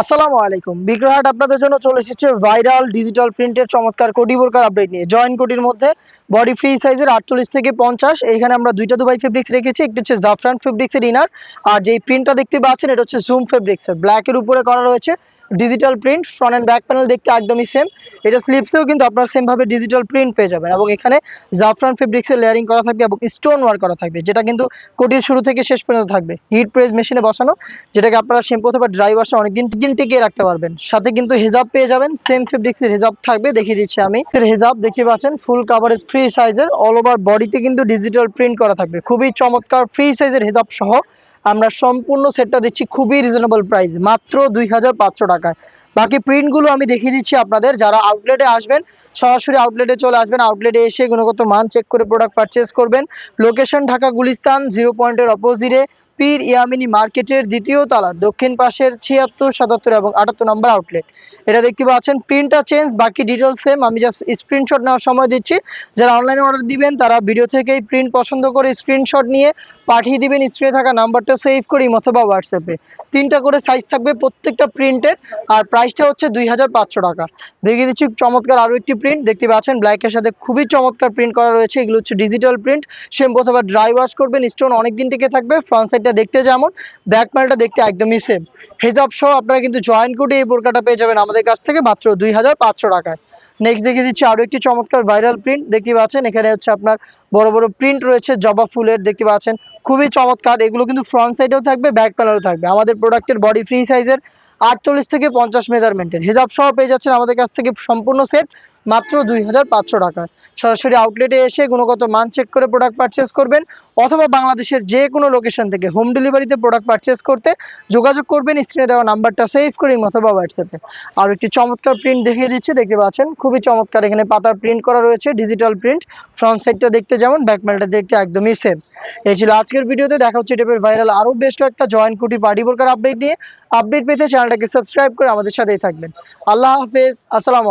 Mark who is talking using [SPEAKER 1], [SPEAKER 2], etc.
[SPEAKER 1] আসসালামু আলাইকুম। বিগ্রহাট আপনাদের জন্য চলে এসেছে ভাইরাল ডিজিটাল প্রিন্টের চমৎকার কোটি বোরকার আপডেট নিয়ে। জয়েন কোটির মধ্যে বডি ফ্রি সাইজের আটচল্লিশ থেকে পঞ্চাশ। এইখানে আমরা দুইটা দুবাই ফেব্রিক্স রেখেছি, একটি হচ্ছে জাফরান ফেব্রিক্সের ইনার আর যেই প্রিন্টটা দেখতে পাচ্ছেন, এটা হচ্ছে জুম ফেব্রিক্সের ব্ল্যাকের উপরে করা রয়েছে digital print front and back panel দেখতে একদমই সেম এটা স্লিপসেও কিন্তু আপনারা সেম ভাবে ডিজিটাল প্রিন্ট পেয়ে যাবেন এবং এখানে জাফরান ফেব্রিক্সের লেয়ারিং করা থাকবে এবং স্টোন ওয়ার্ক করা থাকবে, যেটা কিন্তু কোটির শুরু থেকে শেষ পর্যন্ত থাকবে। হিট প্রেস মেশিনে বসানো, যেটাকে আপনারা শ্যাম্পু অথবা ড্রাই ওয়াশে অনেকদিন দিন টিকিয়ে রাখতে পারবেন। সাথে কিন্তু হেজাব পেয়ে যাবেন সেম ফেব্রিক্সের হেজাব থাকবে, দেখিয়ে দিচ্ছি আমি। হেজাব দেখতে পাচ্ছেন ফুল কাভারেজ ফ্রি সাইজের অল ওভার বডিতে কিন্তু ডিজিটাল প্রিন্ট করা থাকবে। খুবই চমৎকার ফ্রি সাইজের হেজাব সহ আমরা সম্পূর্ণ সেটটা দিচ্ছি খুবই রিজনেবল প্রাইস মাত্র দুই হাজার পাঁচশো টাকায়। বাকি প্রিন্টগুলো আমি দেখিয়ে দিচ্ছি আপনাদের, যারা আউটলেটে আসবেন, সরাসরি আউটলেটে চলে আসবেন আউটলেটে এসে গুণগত মান চেক করে প্রোডাক্ট পারচেস করবেন। লোকেশন ঢাকা গুলিস্তান জিরো পয়েন্টের অপোজিটে পীর ইয়ামিনী মার্কেটের দ্বিতীয় তলার দক্ষিণ পাশের ছিয়াত্তর, সাতাত্তর এবং আটাত্তর নম্বর আউটলেট এটা দেখতে পাচ্ছেন প্রিন্টটা চেঞ্জ বাকি ডিটেল সেম আমি জাস্ট স্ক্রিনশট নেওয়ার সময় দিচ্ছি। যারা অনলাইনে অর্ডার দিবেন, তারা ভিডিও থেকেই প্রিন্ট পছন্দ করে স্ক্রিনশট নিয়ে পাঠিয়ে দিবেন স্ক্রিনে থাকা নাম্বারটা সেভ করি অথবা হোয়াটসঅ্যাপে তিনটা করে সাইজ থাকবে প্রত্যেকটা প্রিন্টের আর প্রাইসটা হচ্ছে দুই হাজার পাঁচশো টাকা। দেখিয়ে দিচ্ছি চমৎকার আরও একটি প্রিন্ট দেখতে পাচ্ছেন ব্ল্যাকের সাথে খুবই চমৎকার প্রিন্ট করা রয়েছে, এগুলো হচ্ছে ডিজিটাল প্রিন্ট সেম অথবা ড্রাই ওয়াশ করবেন স্টোন অনেক দিন থেকে থাকবে ফ্রন্ট সাইডটা দেখতে যেমন ব্যাক প্যানেলটা দেখতে একদমই সেম হেজাব সহ আপনারা কিন্তু জয়েন কোডে এই বোরকাটা পেয়ে যাবেন আমাদের কাছ থেকে মাত্র দুই হাজার পাঁচশো টাকায়। নেক্সট দেখিয়ে দিচ্ছি আরও একটি চমৎকার ভাইরাল প্রিন্ট দেখতে পাচ্ছেন। এখানে হচ্ছে আপনার বড় বড় প্রিন্ট রয়েছে, জবা ফুলের দেখতে পাচ্ছেন। খুবই চমৎকার, এগুলো কিন্তু ফ্রন্ট সাইডেও থাকবে ব্যাক প্যানেলও থাকবে। আমাদের প্রোডাক্টের বডি ফ্রি সাইজের আটচল্লিশ থেকে পঞ্চাশ মেজারমেন্টের হেজাব সহ পেয়ে যাচ্ছেন আমাদের কাছ থেকে সম্পূর্ণ সেট মাত্র দুই টাকায় সরাসরি আউটলেটে এসে গুণগত মান চেক করে প্রোডাক্ট পারচেস করবেন অথবা বাংলাদেশের যে কোনো লোকেশন থেকে হোম ডেলিভারিতে প্রোডাক্ট পারচেস করতে যোগাযোগ করবেন। স্ক্রিনে দেওয়া নাম্বারটা সেভ করি অথবা হোয়াটসঅ্যাপে আর একটি চমৎকার প্রিন্ট দেখিয়ে দিচ্ছে, দেখতে পাচ্ছেন? খুবই চমৎকার, এখানে পাতার প্রিন্ট করা রয়েছে ডিজিটাল প্রিন্ট ফ্রন্ট সাইডটা দেখতে যেমন ব্যাক প্যানেলটা দেখতে একদমই সেম এই ছিল আজকের ভিডিওতে, দেখা হচ্ছে টাইপের ভাইরাল আরও বেশ কয়েকটা জয়েন্ট কুটি পার্টি বোরকার আপডেট নিয়ে। আপডেট পেতে চ্যানেলটাকে সাবস্ক্রাইব করে আমাদের সাথেই থাকবেন। আল্লাহ হাফেজ, আসসালাম